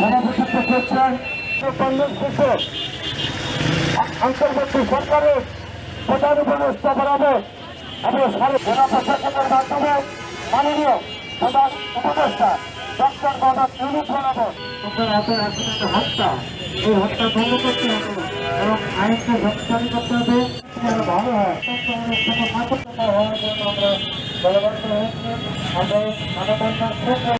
সভাপতিত্ব করছেন বন্ধন শেষে অন্তর্বর্তী সরকারের প্রধান উপদেষ্টা বরাবর এবং জেলা প্রশাসনের মাধ্যমে মাননীয় প্রধান উপদেষ্টা ডক্টর ভালো হয় আমরা মানববন্ধন